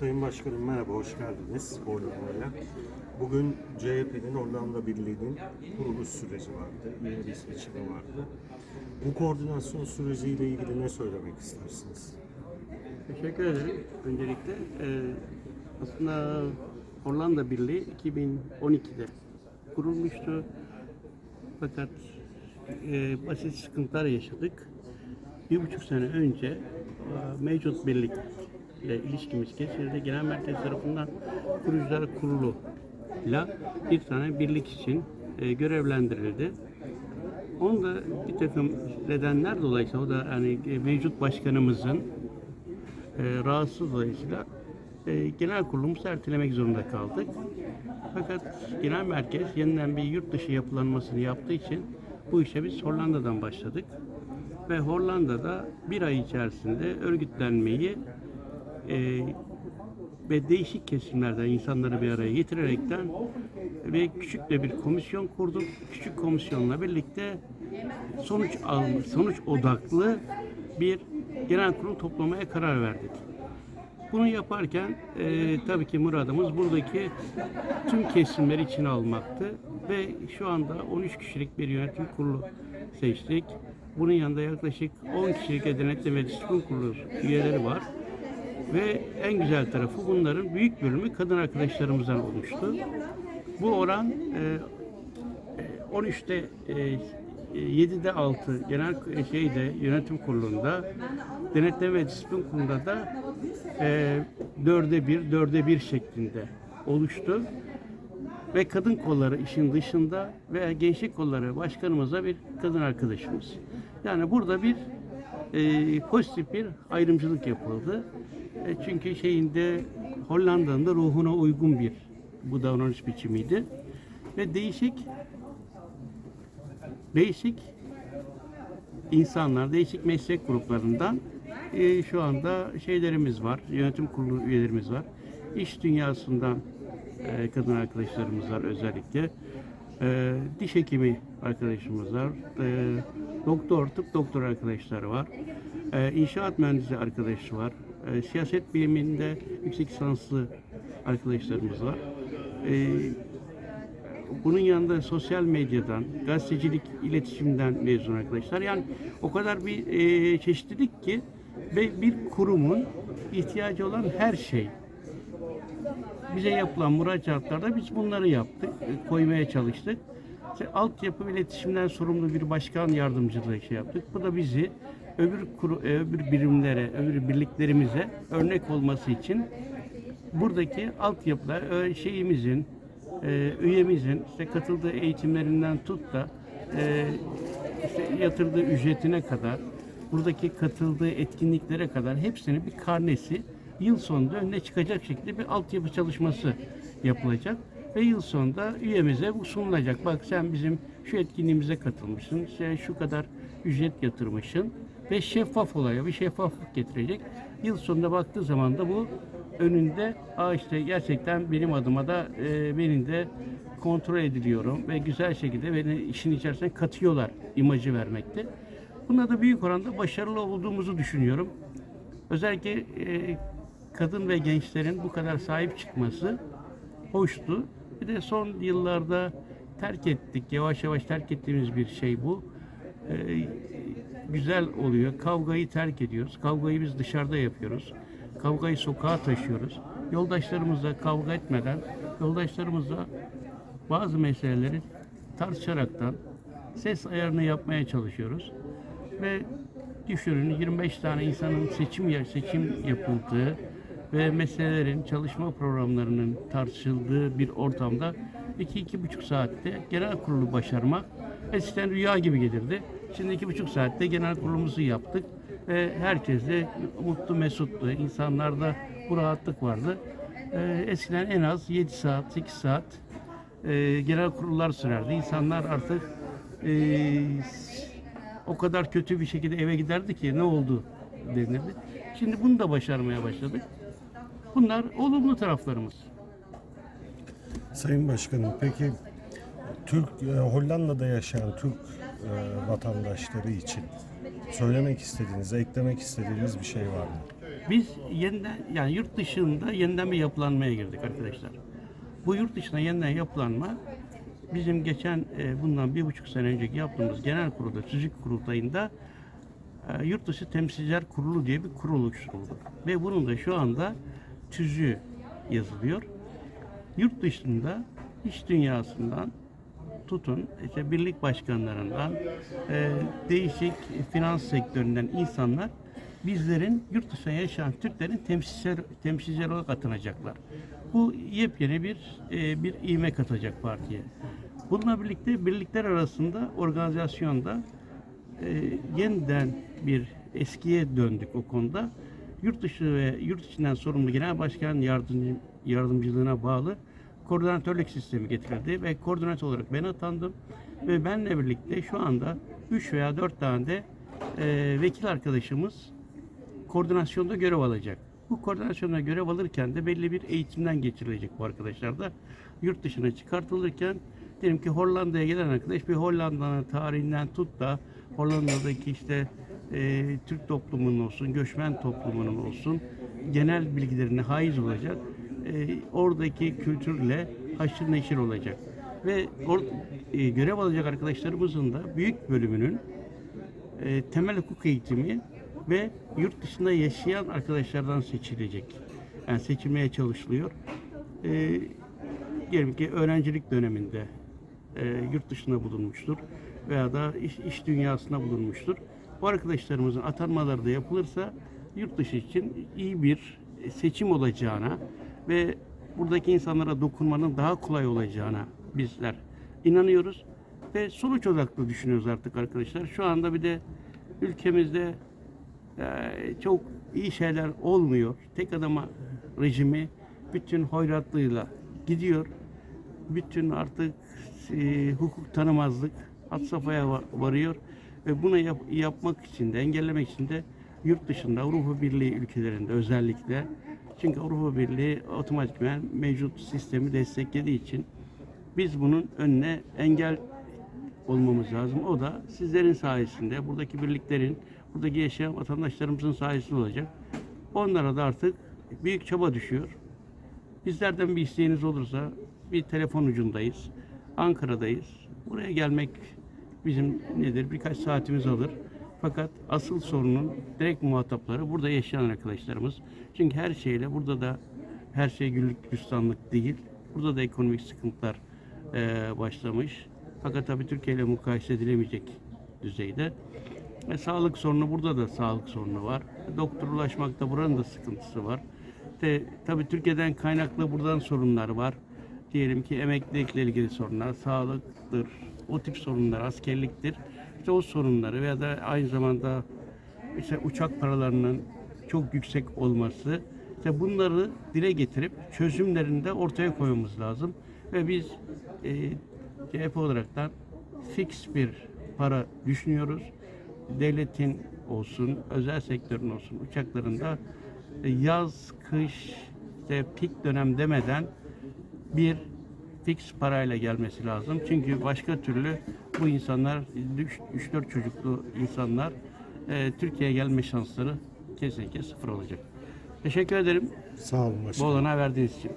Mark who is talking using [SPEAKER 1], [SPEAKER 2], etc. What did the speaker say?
[SPEAKER 1] Sayın Başkanım merhaba, hoş geldiniz Hollanda'ya. Bugün CHP'nin Hollanda Birliği'nin kuruluş süreci vardı, üyelik seçimi vardı. Bu koordinasyon süreciyle ilgili ne söylemek istersiniz?
[SPEAKER 2] Teşekkür ederim. Öncelikle e, aslında Hollanda Birliği 2012'de kurulmuştu. Fakat e, basit sıkıntılar yaşadık. Bir buçuk sene önce e, mevcut birlikle ilişkimiz kesildi. Genel Merkez tarafından Kurucular Kurulu'yla bir tane birlik için e, görevlendirildi. Onun da bir takım nedenler dolayısıyla o da yani e, mevcut başkanımızın e, rahatsız dolayısıyla e, genel kurulumuzu ertelemek zorunda kaldık. Fakat genel merkez yeniden bir yurt dışı yapılanmasını yaptığı için bu işe biz Hollanda'dan başladık. Ve Hollanda'da bir ay içerisinde örgütlenmeyi e, ve değişik kesimlerden insanları bir araya getirerekten ve küçük de bir komisyon kurduk. Küçük komisyonla birlikte sonuç al, sonuç odaklı bir genel kurul toplamaya karar verdik. Bunu yaparken e, tabii ki muradımız buradaki tüm kesimleri içine almaktı ve şu anda 13 kişilik bir yönetim kurulu seçtik. Bunun yanında yaklaşık 10 kişilik de denetleme ve disiplin kurulu üyeleri var. Ve en güzel tarafı bunların büyük bölümü kadın arkadaşlarımızdan oluştu. Bu oran e, 13'te e, 7'de 6 genel şeyde yönetim kurulunda denetleme ve disiplin kurulunda da e, 4'e 1, 4'e 1 şeklinde oluştu. Ve kadın kolları işin dışında ve gençlik kolları başkanımıza bir kadın arkadaşımız. Yani burada bir e, pozitif bir ayrımcılık yapıldı. E, çünkü şeyinde Hollanda'nın da ruhuna uygun bir bu davranış biçimiydi. Ve değişik değişik insanlar, değişik meslek gruplarından e, şu anda şeylerimiz var, yönetim kurulu üyelerimiz var. İş dünyasından e, kadın arkadaşlarımız var özellikle. E, diş hekimi arkadaşımız var. E, doktor, tıp doktor arkadaşları var. E, inşaat mühendisi arkadaşı var. E, siyaset biliminde yüksek lisanslı arkadaşlarımız var. E, bunun yanında sosyal medyadan, gazetecilik, iletişimden mezun arkadaşlar. Yani o kadar bir e, çeşitlilik ki ve bir kurumun ihtiyacı olan her şey. Bize yapılan müracaatlarda biz bunları yaptık, e, koymaya çalıştık. İşte altyapı iletişimden sorumlu bir başkan yardımcılığı şey yaptık. Bu da bizi öbür kuru, e, öbür birimlere, öbür birliklerimize örnek olması için buradaki altyapıda e, şeyimizin, e, üyemizin işte katıldığı eğitimlerinden tut da işte yatırdığı ücretine kadar, buradaki katıldığı etkinliklere kadar hepsinin bir karnesi yıl sonunda önüne çıkacak şekilde bir altyapı çalışması yapılacak ve yıl sonunda üyemize bu sunulacak. Bak sen bizim şu etkinliğimize katılmışsın, sen şu kadar ücret yatırmışsın ve şeffaf olaya bir şeffaflık getirecek. Yıl sonunda baktığı zaman da bu önünde Aa işte gerçekten benim adıma da e, benim de kontrol ediliyorum ve güzel şekilde beni işin içerisine katıyorlar imajı vermekte. Bunda da büyük oranda başarılı olduğumuzu düşünüyorum. Özellikle e, kadın ve gençlerin bu kadar sahip çıkması hoştu. Bir de son yıllarda terk ettik, yavaş yavaş terk ettiğimiz bir şey bu. E, güzel oluyor. Kavgayı terk ediyoruz. Kavgayı biz dışarıda yapıyoruz. Kavgayı sokağa taşıyoruz. Yoldaşlarımızla kavga etmeden, yoldaşlarımızla bazı meseleleri tartışaraktan ses ayarını yapmaya çalışıyoruz. Ve düşünün 25 tane insanın seçim seçim yapıldığı ve meselelerin çalışma programlarının tartışıldığı bir ortamda 2-2,5 saatte genel kurulu başarmak eskiden rüya gibi gelirdi. Şimdi iki buçuk saatte genel kurulumuzu yaptık ve herkes de mutlu mesutlu. İnsanlarda bu rahatlık vardı. Ee, eskiden en az 7 saat, 8 saat e, genel kurullar sürerdi. İnsanlar artık e, o kadar kötü bir şekilde eve giderdi ki ne oldu denirdi. Şimdi bunu da başarmaya başladık. Bunlar olumlu taraflarımız.
[SPEAKER 1] Sayın Başkanım peki Türk e, Hollanda'da yaşayan Türk e, vatandaşları için söylemek istediğiniz, eklemek istediğiniz bir şey var mı?
[SPEAKER 2] Biz yeniden yani yurt dışında yeniden bir yapılanmaya girdik arkadaşlar. Bu yurt dışına yeniden yapılanma bizim geçen e, bundan bir buçuk sene önceki yaptığımız genel kurulda, tüzük kurultayında e, Yurt Dışı Temsilciler Kurulu diye bir kurul oluşturuldu. Ve bunun da şu anda tüzüğü yazılıyor. Yurt dışında iş dünyasından tutun işte birlik başkanlarından e, değişik finans sektöründen insanlar bizlerin yurt dışında yaşayan Türklerin temsilciler, temsilciler olarak atanacaklar. Bu yepyeni bir e, bir ivme katacak partiye. Bununla birlikte birlikler arasında organizasyonda e, yeniden bir eskiye döndük o konuda. Yurt dışı ve yurt içinden sorumlu genel başkan yardımcı, yardımcılığına bağlı koordinatörlük sistemi getirildi ve koordinatör olarak ben atandım ve benle birlikte şu anda 3 veya 4 tane de e, vekil arkadaşımız koordinasyonda görev alacak. Bu koordinasyonda görev alırken de belli bir eğitimden geçirilecek bu arkadaşlar da. Yurt dışına çıkartılırken diyelim ki Hollanda'ya gelen arkadaş bir Hollanda'nın tarihinden tut da Hollanda'daki işte e, Türk toplumunun olsun, göçmen toplumunun olsun genel bilgilerine haiz olacak. E, oradaki kültürle haşır neşir olacak. Ve or, e, görev alacak arkadaşlarımızın da büyük bölümünün e, temel hukuk eğitimi ve yurt dışında yaşayan arkadaşlardan seçilecek. Yani seçilmeye çalışılıyor. E, diyelim ki öğrencilik döneminde e, yurt dışında bulunmuştur veya da iş, iş dünyasında bulunmuştur. Bu arkadaşlarımızın atanmaları da yapılırsa yurt dışı için iyi bir seçim olacağına ve buradaki insanlara dokunmanın daha kolay olacağına bizler inanıyoruz ve sonuç odaklı düşünüyoruz artık arkadaşlar. Şu anda bir de ülkemizde e, çok iyi şeyler olmuyor. Tek adama rejimi bütün hoyratlığıyla gidiyor. Bütün artık e, hukuk tanımazlık had safhaya va- varıyor ve bunu yap- yapmak için de engellemek için de yurt dışında Avrupa Birliği ülkelerinde özellikle çünkü Avrupa Birliği otomatikman mevcut sistemi desteklediği için biz bunun önüne engel olmamız lazım. O da sizlerin sayesinde, buradaki birliklerin, buradaki yaşayan vatandaşlarımızın sayesinde olacak. Onlara da artık büyük çaba düşüyor. Bizlerden bir isteğiniz olursa bir telefon ucundayız. Ankara'dayız. Buraya gelmek bizim nedir? Birkaç saatimiz alır. Fakat asıl sorunun direkt muhatapları burada yaşayan arkadaşlarımız. Çünkü her şeyle burada da her şey güllük gülistanlık değil. Burada da ekonomik sıkıntılar eee, başlamış. Fakat tabii Türkiye ile mukayese edilemeyecek düzeyde. Ve sağlık sorunu burada da sağlık sorunu var. Doktor ulaşmakta buranın da sıkıntısı var. De, tabii Türkiye'den kaynaklı buradan sorunlar var. Diyelim ki emeklilikle ilgili sorunlar, sağlıktır, o tip sorunlar, askerliktir. İşte o sorunları veya da aynı zamanda işte uçak paralarının çok yüksek olması, işte bunları dile getirip çözümlerini de ortaya koymamız lazım. Ve biz e, CHP olaraktan fix bir para düşünüyoruz. Devletin olsun, özel sektörün olsun uçaklarında yaz, kış, işte pik dönem demeden bir fix parayla gelmesi lazım. Çünkü başka türlü bu insanlar 3-4 çocuklu insanlar e, Türkiye'ye gelme şansları kesinlikle sıfır olacak. Teşekkür ederim
[SPEAKER 1] Sağ olun
[SPEAKER 2] bu
[SPEAKER 1] başkanım.
[SPEAKER 2] olanağı verdiğiniz için.